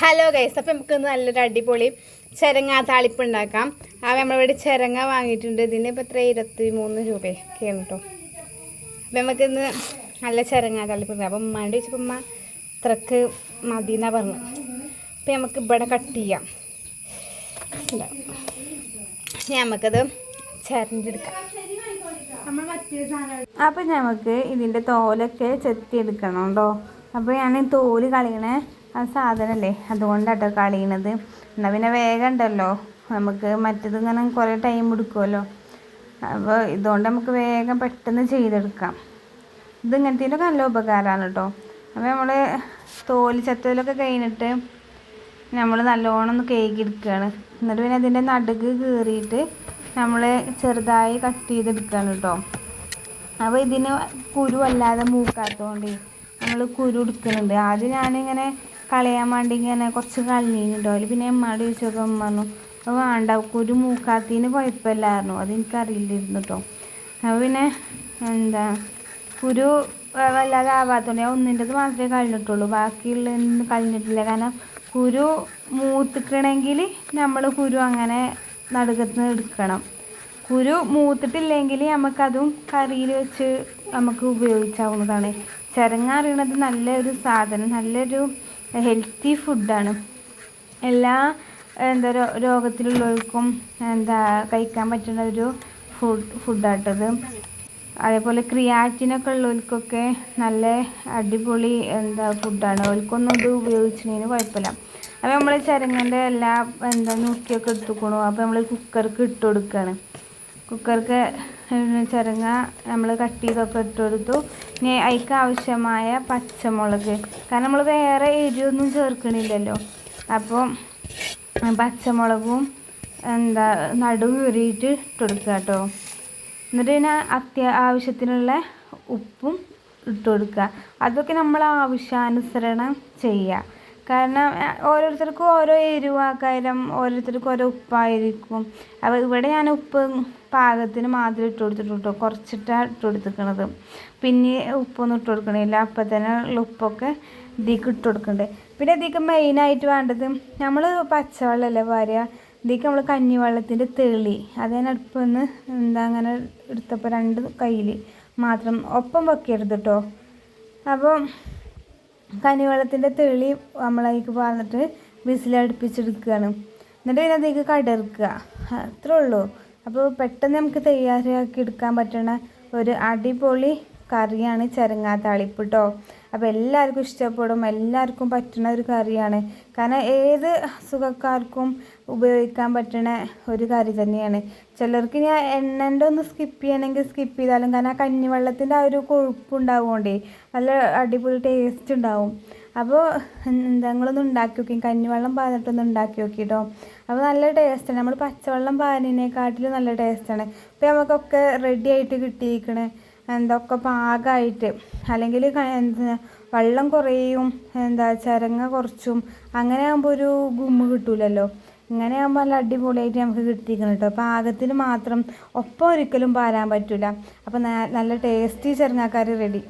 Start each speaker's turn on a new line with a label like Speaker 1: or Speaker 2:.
Speaker 1: Hello guys അപ്പം നമുക്ക് നല്ലൊരു അടിപൊളി ചിരങ്ങ താളിപ്പ് ഉണ്ടാക്കാം. ആ നമ്മളിവിടെ ചിരങ്ങ വാങ്ങിയിട്ടുണ്ട്. ഇതിന് ഇപ്പം എത്ര? ഇരുപത്തി മൂന്ന് രൂപയൊക്കെയാണ് കേട്ടോ അപ്പം നമുക്കിന്ന് നല്ല ചിരങ്ങ താളിപ്പ് ഉണ്ടാക്കാം. അപ്പം ഉമ്മാന്റെ ചോദിച്ചപ്പോൾ ഉമ്മ ഇത്രക്ക് മതി എന്നാണ് പറഞ്ഞു. അപ്പം നമുക്ക് ഇവിടെ കട്ട് ചെയ്യാം. നമുക്കത് ചിരഞ്ഞെടുക്കാം അപ്പം നമുക്ക് ഇതിന്റെ തോലൊക്കെ ചെത്തിയെടുക്കണം കേട്ടോ അപ്പോൾ ഞാൻ ഈ തോൽ കളയണേ ആ സാധനമല്ലേ അതുകൊണ്ടാട്ടോ കളയണത്. എന്നാൽ പിന്നെ വേഗം ഉണ്ടല്ലോ നമുക്ക് മറ്റത് ഇങ്ങനെ കുറേ ടൈം എടുക്കുമല്ലോ അപ്പോൾ ഇതുകൊണ്ട് നമുക്ക് വേഗം പെട്ടെന്ന് ചെയ്തെടുക്കാം. ഇത് ഇങ്ങനത്തേലൊക്കെ നല്ല ഉപകാരമാണ് കേട്ടോ അപ്പോൾ നമ്മൾ തോൽ ചെത്തലൊക്കെ കഴിഞ്ഞിട്ട് നമ്മൾ നല്ലോണം ഒന്ന് കേക്ക് എടുക്കുകയാണ് എന്നിട്ട് പിന്നെ അതിന്റെ നടുക്ക് കീറിയിട്ട് നമ്മൾ ചെറുതായി കട്ട് ചെയ്തെടുക്കുകയാണ് കേട്ടോ അപ്പോൾ ഇതിന് കുരു അല്ലാതെ മൂക്കാത്തതുകൊണ്ട് നമ്മൾ കുരു എടുക്കുന്നുണ്ട്. ആദ്യം ഞാനിങ്ങനെ കളയാൻ വേണ്ടി ഇങ്ങനെ കുറച്ച് കളഞ്ഞിട്ടുണ്ടോ അതിൽ പിന്നെ എമ്മാട് ചോദിച്ചപ്പോൾ അമ്മ പറഞ്ഞു അപ്പോൾ വേണ്ട കുരു മൂക്കാത്തതിന് കുഴപ്പമില്ലായിരുന്നു. അത് എനിക്കറിയില്ലായിരുന്നു കേട്ടോ അപ്പോൾ പിന്നെ എന്താ കുരു വല്ലാതെ ആവാത്തതുകൊണ്ട് ഞാൻ ഒന്നിന്റെത് മാത്രമേ കഴിഞ്ഞിട്ടുള്ളൂ ബാക്കിയുള്ള കഴിഞ്ഞിട്ടില്ല കാരണം കുരു മൂത്തിക്കണമെങ്കിൽ നമ്മൾ കുരു അങ്ങനെ നടുക്കത്ത് എടുക്കണം. കുരു മൂത്തിട്ടില്ലെങ്കിൽ നമുക്കതും കറിയിൽ വെച്ച് നമുക്ക് ഉപയോഗിച്ചാവുന്നതാണ്. ചിരങ്ങ അറിയണത് നല്ലൊരു സാധനം നല്ലൊരു ഹെൽത്തി ഫുഡാണ് എല്ലാ എന്താ രോഗത്തിലുള്ളവർക്കും എന്താ കഴിക്കാൻ പറ്റുന്ന ഒരു ഫുഡ് ഫുഡാട്ടത് അതേപോലെ ക്രിയാറ്റിനൊക്കെ ഉള്ളവർക്കൊക്കെ നല്ല അടിപൊളി എന്താ ഫുഡാണ് അവർക്കൊന്നും ഇത് ഉപയോഗിച്ചതിന് കുഴപ്പമില്ല. അപ്പോൾ നമ്മൾ ചരങ്ങന്റെ എല്ലാ എന്താ നുറുക്കിയൊക്കെ എടുത്തുക്കണു. അപ്പോൾ നമ്മൾ കുക്കർക്ക് ഇട്ട് കൊടുക്കുകയാണ് കുക്കർക്ക് ചിരങ്ങ നമ്മൾ കട്ട് ചെയ്തൊക്കെ ഇട്ട് കൊടുത്തു ഇനി അതിക്ക് ആവശ്യമായ പച്ചമുളക്. കാരണം നമ്മൾ വേറെ എരിവൊന്നും ചേർക്കണില്ലല്ലോ. അപ്പോൾ പച്ചമുളകും എന്താ നടു കീറിയിട്ട് ഇട്ട് കൊടുക്കുക കേട്ടോ എന്നിട്ട് പിന്നെ അത്യ ആവശ്യത്തിനുള്ള ഉപ്പും ഇട്ട് കൊടുക്കുക അതൊക്കെ നമ്മൾ ആവശ്യാനുസരണം ചെയ്യുക. കാരണം ഓരോരുത്തർക്കും ഓരോ എരിവാക്കാരം ഓരോരുത്തർക്കും ഓരോ ഉപ്പായിരിക്കും. അപ്പോൾ ഇവിടെ ഞാൻ ഉപ്പ് പാകത്തിന് മാത്രം ഇട്ട് കൊടുത്തിട്ടു കേട്ടോ കുറച്ചിട്ടാണ് ഇട്ട് കൊടുത്തിരിക്കണത് പിന്നെ ഉപ്പൊന്നും ഇട്ട് കൊടുക്കണില്ല. അപ്പം തന്നെ ഉള്ള ഉപ്പൊക്കെ ഇതിക്ക് ഇട്ട് കൊടുക്കുന്നുണ്ട് പിന്നെ ഇതിക്ക് മെയിനായിട്ട് വേണ്ടത് നമ്മൾ പച്ചവെള്ളമല്ലേ പറയുക ഇതിക്ക് നമ്മൾ കഞ്ഞിവെള്ളത്തിന്റെ തെളി. അതിനടുപ്പൊന്ന് എന്താ അങ്ങനെ എടുത്തപ്പോൾ രണ്ട് കയ്യിൽ മാത്രം ഒപ്പം വെക്കരുത് കേട്ടോ അപ്പം കഞ്ഞിവെള്ളത്തിന്റെ തെളി നമ്മളതിലേക്ക് പറഞ്ഞിട്ട് വിസിലടുപ്പിച്ചെടുക്കുകയാണ്. എന്നിട്ട് പിന്നെ അതിലേക്ക് കടർക്കുക. അത്രേ ഉള്ളൂ. അപ്പോൾ പെട്ടെന്ന് നമുക്ക് തയ്യാറാക്കി എടുക്കാൻ പറ്റുന്ന ഒരു അടിപൊളി കറിയാണ് ചെരങ്ങാ താളിപ്പ് കേട്ടോ അപ്പോൾ എല്ലാവർക്കും ഇഷ്ടപ്പെടും എല്ലാവർക്കും പറ്റുന്ന ഒരു കറിയാണ്. കാരണം ഏത് അസുഖക്കാർക്കും ഉപയോഗിക്കാൻ പറ്റുന്ന ഒരു കറി തന്നെയാണ്. ചിലർക്ക് ഞാൻ എണ്ണന്റെ ഒന്ന് സ്കിപ്പ് ചെയ്യണമെങ്കിൽ സ്കിപ്പ് ചെയ്താലും കാരണം ആ കഞ്ഞിവെള്ളത്തിന്റെ ആ ഒരു കൊഴുപ്പുണ്ടാവുകൊണ്ടേ നല്ല അടിപൊളി ടേസ്റ്റ് ഉണ്ടാവും. അപ്പോൾ എന്തെങ്കിലും ഉണ്ടാക്കി നോക്കി കഞ്ഞിവെള്ളം പാർന്നിട്ടൊന്ന് ഉണ്ടാക്കി നോക്കി കേട്ടോ അപ്പോൾ നല്ല ടേസ്റ്റാണ് നമ്മൾ പച്ചവെള്ളം പാലിനെക്കാട്ടിലും നല്ല ടേസ്റ്റാണ് ഇപ്പോൾ നമുക്കൊക്കെ റെഡി ആയിട്ട് കിട്ടിയിരിക്കണേ എന്തൊക്കെ പാകമായിട്ട് അല്ലെങ്കിൽ വെള്ളം കുറയും എന്താ ചരങ്ങ കുറച്ചും അങ്ങനെ ആകുമ്പോൾ ഒരു ഗുമ്മ കിട്ടൂലല്ലോ. ഇങ്ങനെ ആകുമ്പോൾ നല്ല അടിപൊളിയായിട്ട് നമുക്ക് കിട്ടിയിരിക്കണം കേട്ടോ. പാകത്തിന് മാത്രം ഒപ്പം ഒരിക്കലും പാരാൻ പറ്റില്ല അപ്പോൾ നല്ല ടേസ്റ്റി ചെറുങ്ങാക്കറി റെഡി.